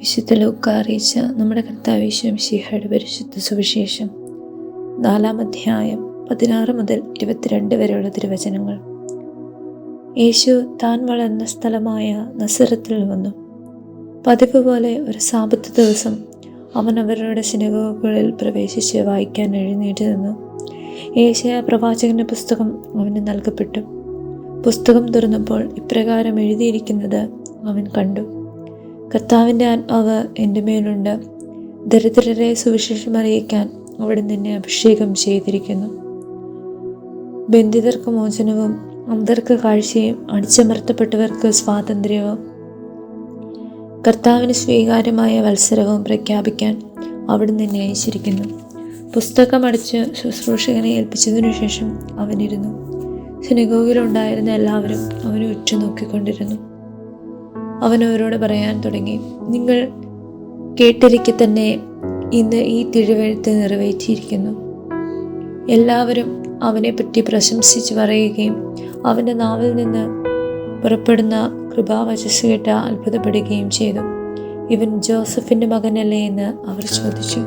വിശുദ്ധ ലൂക്ക അറിയിച്ച നമ്മുടെ കർത്താവേശം ശിഹയുടെ പരിശുദ്ധ സുവിശേഷം. നാലാം അധ്യായം പതിനാറ് മുതൽ ഇരുപത്തിരണ്ട് വരെയുള്ള തിരുവചനങ്ങൾ. യേശു താൻ വളർന്ന സ്ഥലമായ നസറത്തിൽ വന്നു. പതിവ് പോലെ ഒരു സാപത്ത് ദിവസം അവൻ അവരുടെ സിനഗോഗുകളിൽ പ്രവേശിച്ച് വായിക്കാൻ എഴുന്നേറ്റ് നിന്നു. ഏഷ്യ പ്രവാചകന്റെ പുസ്തകം അവന് നൽകപ്പെട്ടു. പുസ്തകം തുറന്നപ്പോൾ ഇപ്രകാരം എഴുതിയിരിക്കുന്നത് അവൻ കണ്ടു. കർത്താവിന്റെ ആത്മാവ് എന്റെ മേലുണ്ട്. ദരിദ്രരെ സുവിശേഷം അറിയിക്കാൻ അവിടെ നിന്നെ അഭിഷേകം ചെയ്തിരിക്കുന്നു. ബന്ധിതർക്ക് മോചനവും അന്തർക്ക് കാഴ്ചയും അടിച്ചമർത്തപ്പെട്ടവർക്ക് സ്വാതന്ത്ര്യവും. കർത്താവിന് സ്വീകാര്യമായ മത്സരവും പ്രഖ്യാപിക്കാൻ അവിടെ നിന്നെ അയച്ചിരിക്കുന്നു. പുസ്തകമടച്ച് ശുശ്രൂഷകനെ ഏൽപ്പിച്ചതിനു ശേഷം അവനിരുന്നു. സിനഗോഗിലുണ്ടായിരുന്ന എല്ലാവരും അവനെ ഉറ്റുനോക്കിക്കൊണ്ടിരുന്നു. അവൻ അവരോട് പറയാൻ തുടങ്ങി. നിങ്ങൾ കേട്ടിരിക്കെ തന്നെ ഇന്ന് ഈ തിരുവഴുത്ത് നിറവേറ്റിയിരിക്കുന്നു. എല്ലാവരും അവനെപ്പറ്റി പ്രശംസിച്ച് പറയുകയും അവന്റെ നാവിൽ നിന്ന് പുറപ്പെടുന്ന കൃപാവചസ് കേട്ട് അത്ഭുതപ്പെടുകയും ചെയ്തു. ഇവൻ ജോസഫിന്റെ മകനല്ലേ എന്ന് അവർ ചോദിച്ചു.